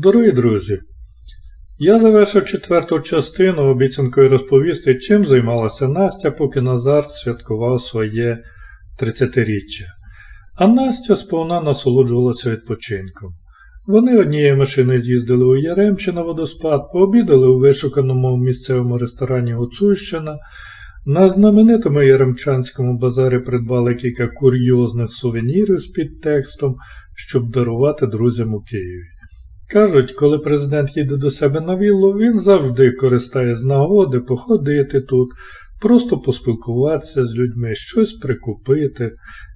Дорогі друзі, я завершив четверту частину обіцянкою розповісти, чим займалася Настя, поки Назар святкував своє 30-річчя. А Настя сповна насолоджувалася відпочинком. Вони однією машиною з'їздили у Яремче водоспад, пообідали у вишуканому місцевому ресторані Гуцульщина, на знаменитому Яремчанському базарі придбали кілька курйозних сувенірів з підтекстом, щоб дарувати друзям у Києві. Кажуть, коли президент їде до себе на віллу, він завжди користає з нагоди походити тут, просто поспілкуватися з людьми, щось прикупити.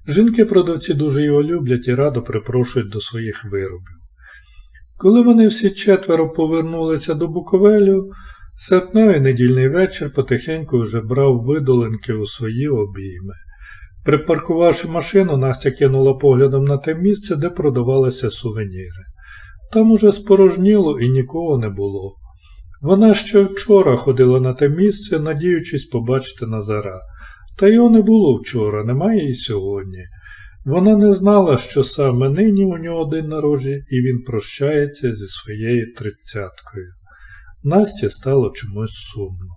Жінки-продавці дуже його люблять і радо припрошують до своїх виробів. Коли вони всі четверо повернулися до Буковелю, серпневий недільний вечір потихеньку вже брав видолинки у свої обійми. Припаркувавши машину, Настя кинула поглядом на те місце, де продавалися сувеніри. Там уже спорожніло і нікого не було. Вона ще вчора ходила на те місце, надіючись побачити Назара. Та його не було вчора, немає і сьогодні. Вона не знала, що саме нині у нього день народження, і він прощається зі своєю тридцяткою. Насті стало чомусь сумно.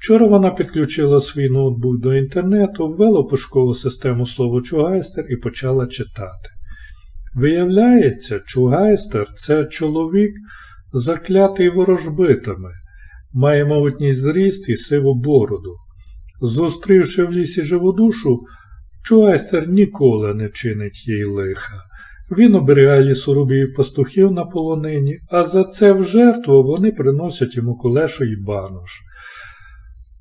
Вчора вона підключила свій ноутбук до інтернету, ввела пошукову систему слово Чугайстер і почала читати. Виявляється, Чугайстер це чоловік, заклятий ворожбитами, має могутній зріст і сиву бороду. Зустрівши в лісі живу душу, Чуайстер ніколи не чинить їй лиха. Він оберігає лісорубів пастухів на полонині, а за це в жертву вони приносять йому колешу і банош.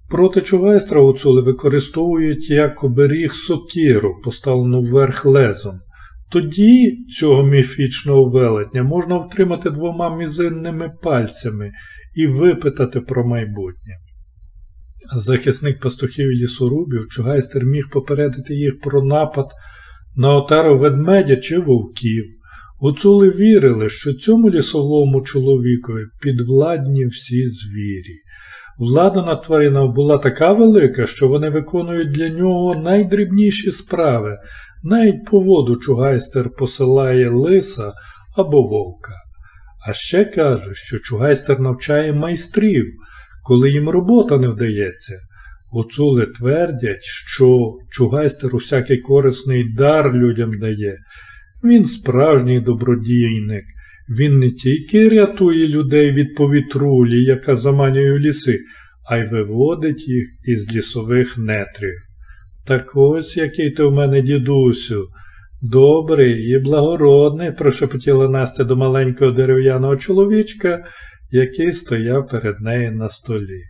Проти Чугайстра гуцули використовують як оберіг сокиру, поставлену вверх лезом. Тоді цього міфічного велетня можна втримати двома мізинними пальцями і випитати про майбутнє. Захисник пастухів і лісорубів, Чугайстер міг попередити їх про напад на отару ведмедя чи вовків. Гуцули вірили, що цьому лісовому чоловікові підвладні всі звірі. Влада над тваринами була така велика, що вони виконують для нього найдрібніші справи, навіть по воду Чугайстер посилає лиса або вовка. А ще каже, що Чугайстер навчає майстрів, коли їм робота не вдається. Гуцули твердять, що Чугайстер усякий корисний дар людям дає. Він справжній добродійник. Він не тільки рятує людей від повітрулі, яка заманює ліси, а й виводить їх із лісових нетрів. Так ось який ти в мене, дідусю, добрий і благородний, прошепотіла Настя до маленького дерев'яного чоловічка, який стояв перед нею на столі.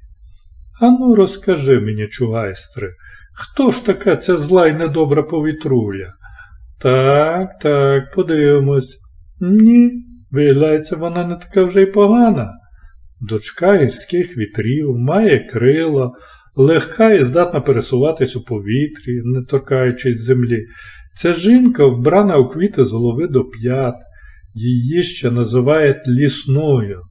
Ану, розкажи мені, чугайстре, хто ж така ця зла й недобра повітруля? Так, так, подивимось. Ні, виявляється, вона не така вже й погана. Дочка гірських вітрів, має крила, легка і здатна пересуватись у повітрі, не торкаючись землі. Ця жінка вбрана у квіти з голови до п'ят, її ще називають лісною.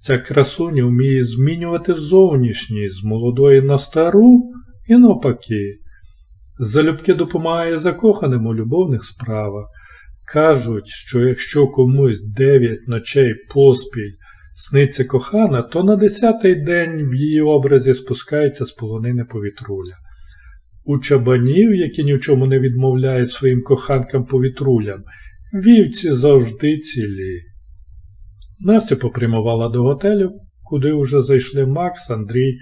Ця красуня вміє змінювати зовнішність з молодої на стару і навпаки. Залюбки допомагає закоханим у любовних справах. Кажуть, що якщо комусь дев'ять ночей поспіль сниться кохана, то на десятий день в її образі спускається з полонини повітруля. У чабанів, які ні в чому не відмовляють своїм коханкам повітрулям, вівці завжди цілі. Настя попрямувала до готелю, куди вже зайшли Макс, Андрій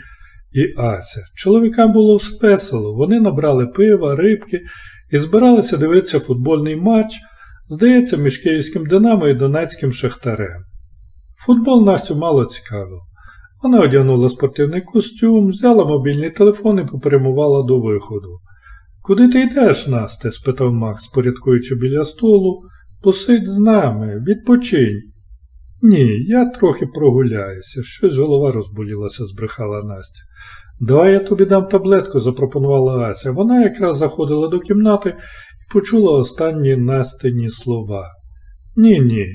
і Ася. Чоловікам було весело, вони набрали пива, рибки і збиралися дивитися футбольний матч, здається, між Київським Динамо і Донецьким Шахтарем. Футбол Настю мало цікавив. Вона одягнула спортивний костюм, взяла мобільний телефон і попрямувала до виходу. Куди ти йдеш, Насте? спитав Макс, порядкуючи біля столу. Посидь з нами, відпочинь. Ні, я трохи прогуляюся, щось голова розболілася, збрехала Настя. Давай я тобі дам таблетку, запропонувала Ася. Вона якраз заходила до кімнати почула останні Настині слова. Ні, ні.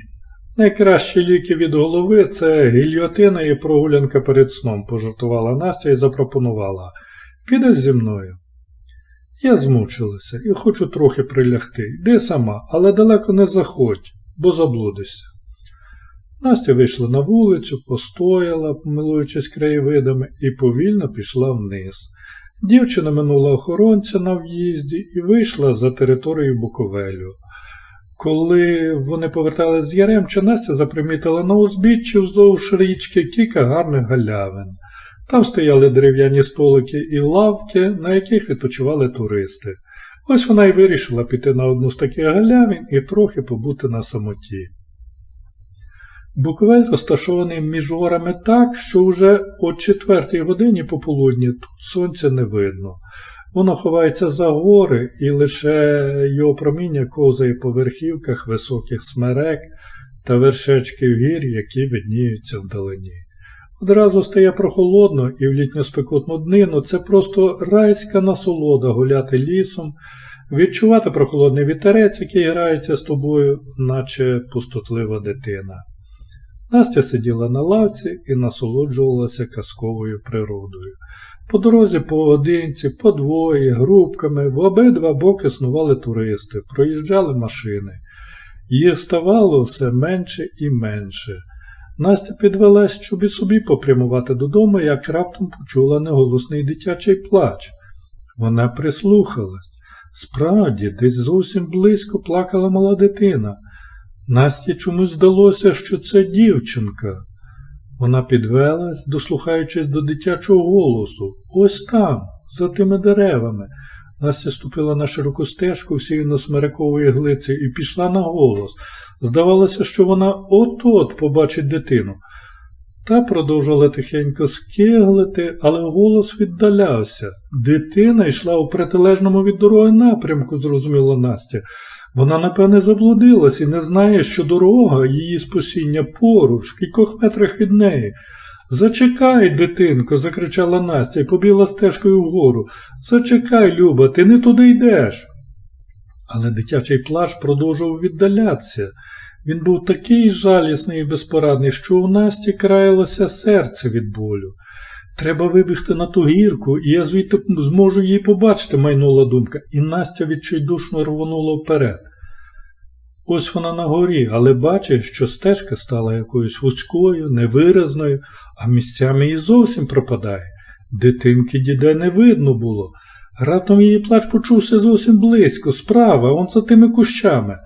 Найкращі ліки від голови це гільйотина і прогулянка перед сном, пожартувала Настя і запропонувала. Підеш зі мною? Я змучилася і хочу трохи прилягти. Йди сама, але далеко не заходь, бо заблудишся. Настя вийшла на вулицю, постояла, милуючись краєвидами, і повільно пішла вниз. Дівчина минула охоронця на в'їзді і вийшла за територію Буковелю. Коли вони повертались з Яремча, Настя запримітила на узбіччі вздовж річки кілька гарних галявин. Там стояли дерев'яні столики і лавки, на яких відпочивали туристи. Ось вона й вирішила піти на одну з таких галявин і трохи побути на самоті. Буковель розташований між горами так, що вже о четвертій годині пополудні тут сонця не видно. Воно ховається за гори, і лише його проміння ковзає по верхівках високих смерек та вершечків гір, які видніються вдалині. Одразу стає прохолодно і в літню спекотну днину це просто райська насолода гуляти лісом, відчувати прохолодний вітерець, який грається з тобою, наче пустотлива дитина. Настя сиділа на лавці і насолоджувалася казковою природою. По дорозі поодинці, по двоє, групками, в обидва боки снували туристи, проїжджали машини. Їх ставало все менше і менше. Настя підвелась, щоб і собі попрямувати додому, як раптом почула неголосний дитячий плач. Вона прислухалась. Справді, десь зовсім близько плакала мала дитина. Насті чомусь здалося, що це дівчинка. Вона підвелась, дослухаючись до дитячого голосу. Ось там, за тими деревами. Настя ступила на широку стежку всіяно смерекової глиці і пішла на голос. Здавалося, що вона от-от побачить дитину. Та продовжувала тихенько скиглити, але голос віддалявся. Дитина йшла у протилежному від дороги напрямку, зрозуміла Настя. Вона, напевне, заблудилась і не знає, що дорога її спасіння поруч, в кількох метрах від неї. Зачекай, дитинко, закричала Настя і побігла стежкою вгору. Зачекай, Люба, ти не туди йдеш. Але дитячий плач продовжував віддалятися. Він був такий жалісний і безпорадний, що у Насті краялося серце від болю. Треба вибігти на ту гірку, і я звідти зможу її побачити, майнула думка, і Настя відчайдушно рвонула вперед. Ось вона на горі, але бачить, що стежка стала якоюсь вузькою, невиразною, а місцями і зовсім пропадає. Дитинки діде не видно було. Раптом її плач почувся зовсім близько, справа, он за тими кущами.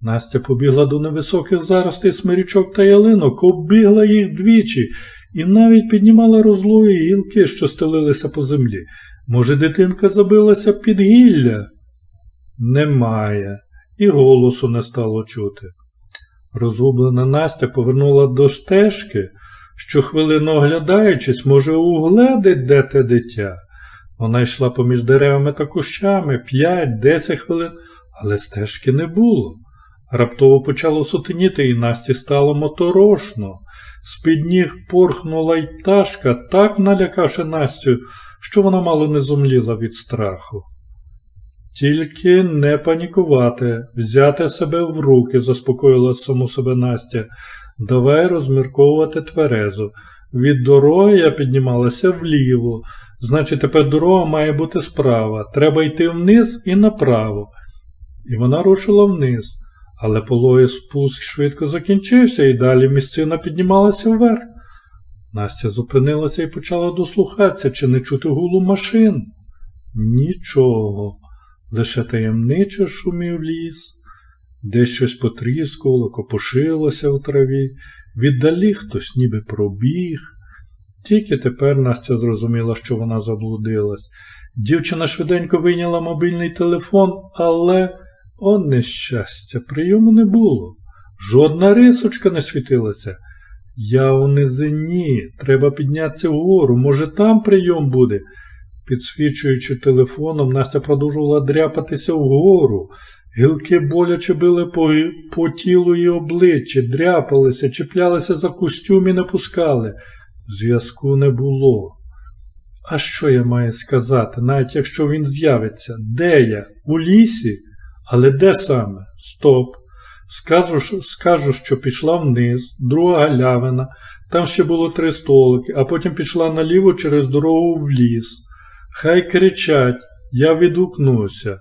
Настя побігла до невисоких заростей смирічок та ялинок, оббігла їх двічі і навіть піднімала розлої гілки, що стелилися по землі. Може, дитинка забилася під гілля? Немає, і голосу не стало чути. Розгублена Настя повернула до штежки, що хвилину оглядаючись, може, угледить, де те дитя. Вона йшла поміж деревами та кущами п'ять-десять хвилин, але стежки не було. Раптово почало сутеніти, і Насті стало моторошно. З-під ніг порхнула й пташка, так налякавши Настю, що вона мало не зумліла від страху. Тільки не панікувати, взяти себе в руки, заспокоїла саму себе Настя. Давай розмірковувати тверезо. Від дороги я піднімалася вліво, значить, тепер дорога має бути справа. Треба йти вниз і направо. І вона рушила вниз. Але пологий спуск швидко закінчився і далі місцина піднімалася вверх. Настя зупинилася і почала дослухатися, чи не чути гулу машин. Нічого, лише таємниче шумів ліс, де щось потріскувало, копошилося у траві, віддалі хтось ніби пробіг. Тільки тепер Настя зрозуміла, що вона заблудилась. Дівчина швиденько вийняла мобільний телефон, але. О, нещастя, прийому не було. Жодна рисочка не світилася. Я у низині, треба піднятися вгору, може, там прийом буде. Підсвічуючи телефоном, Настя продовжувала дряпатися вгору. Гілки боляче били по, по тілу і обличчя, дряпалися, чіплялися за костюм і не пускали. Зв'язку не було. А що я маю сказати, навіть якщо він з'явиться? Де я? У лісі? Але де саме? Стоп. Скажу, скажу, що пішла вниз, друга галявина, там ще було три столики, а потім пішла наліво через дорогу в ліс. Хай кричать, я відгукнуся.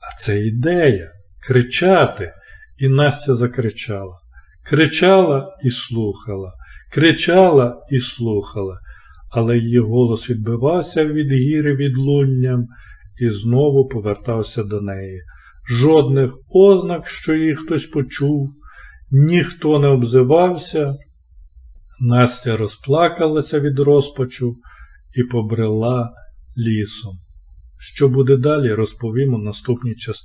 А це ідея кричати. І Настя закричала. кричала і слухала, кричала і слухала, але її голос відбивався від гіри відлунням і знову повертався до неї. Жодних ознак, що її хтось почув, ніхто не обзивався. Настя розплакалася від розпачу і побрела лісом. Що буде далі, розповім у наступній частині.